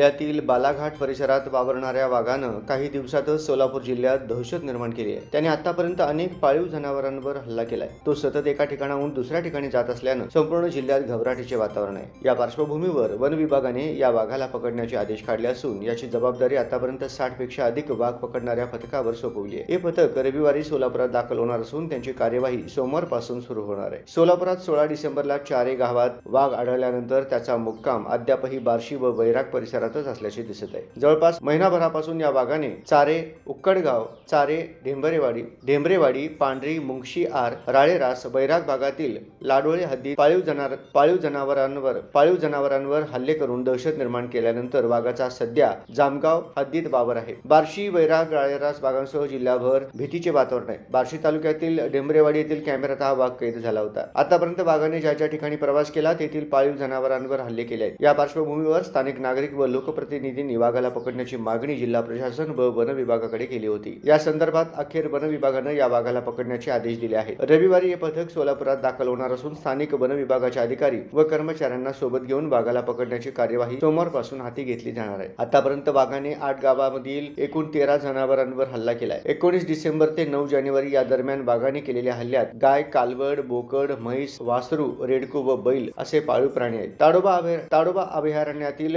जिल्ह्यातील बालाघाट परिसरात वावरणाऱ्या वाघानं काही दिवसातच सोलापूर जिल्ह्यात दहशत निर्माण केली आहे. त्याने आतापर्यंत अनेक पाळीव जनावरांवर हल्ला केलाय. तो सतत एका ठिकाणाहून दुसऱ्या ठिकाणी जात असल्यानं संपूर्ण जिल्ह्यात घबराटीचे वातावरण आहे. या पार्श्वभूमीवर वन विभागाने या वाघाला पकडण्याचे आदेश काढले असून याची जबाबदारी आतापर्यंत साठपेक्षा अधिक वाघ पकडणाऱ्या पथकावर सोपवली आहे. हे पथक रविवारी सोलापुरात दाखल होणार असून त्यांची कार्यवाही सोमवारपासून सुरू होणार आहे. सोलापुरात सोळा डिसेंबरला चारे गावात वाघ आढळल्यानंतर त्याचा मुक्काम अद्यापही बार्शी व बैराग परिसरातच असल्याचे दिसत आहे. जवळपास महिनाभरापासून या वाघाने चारे उक्कडगाव चारे ढेंबरेवाडी ढेंबरेवाडी पांढरी मुंगशी आर राळेरास बैराग भागातील लाडोळे हद्दीत पाळीव जनावर पाळीव जनावरांवर पाळीव जनावरांवर हल्ले करून दहशत निर्माण केल्यानंतर वाघाचा सध्या जामगाव हद्दीत वावर आहे. बार्शी बैराग राळेरास भागांसह जिल्हाभर भीतीचे वातावरण आहे. बार्शी तालुक्यातील डेंबरेवाडी येथील कॅमेऱ्यात हा वाघ कैद झाला होता. आतापर्यंत वाघाने ज्या ज्या ठिकाणी प्रवास केला तेथील पाळीव जनावरांवर हल्ले केले आहेत. या पार्श्वभूमीवर स्थानिक नागरिक व लोकप्रतिनिधी वाघाला पकडण्याची मागणी जिल्हा प्रशासन व वन विभागाकडे केली होती. या संदर्भात अखेर वन विभागानं या वाघाला पकडण्याचे आदेश दिले आहेत. रविवारी हे पथक सोलापुरात दाखल होणार असून स्थानिक वन विभागाचे अधिकारी व कर्मचाऱ्यांना सोबत घेऊन वाघाला पकडण्याची कार्यवाही सोमवारपासून हाती घेतली जाणार आहे. आतापर्यंत वाघाने आठ गावामधील एकूण तेरा जनावरांवर हल्ला केलाय एकोणीस डिसेंबर ते नऊ जानेवारी या दरम्यान वाघाने केलेल्या हल्ल्यात गाय कालवड बोकड म्हैस वासरू रेडकू व बैल असे पाळीव प्राणी आहेत. ताडोबा अभय ताडोबा अभयारण्यातील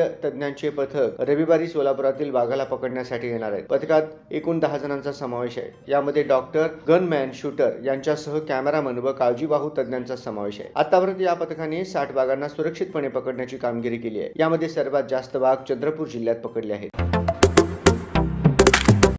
तज्ज्ञांचे पथक रविवारी सोलापुरातील वाघाला पकडण्यासाठी येणार आहे पथकात एकूण दहा जणांचा समावेश आहे. यामध्ये डॉक्टर गनमॅन शूटर यांच्यासह कॅमेरामन व काळजीवाहू तज्ज्ञांचा समावेश आहे. आतापर्यंत या पथकाने साठ वाघांना सुरक्षितपणे पकडण्याची कामगिरी केली आहे. यामध्ये सर्वात जास्त वाघ चंद्रपूर जिल्ह्यात पकडले आहेत.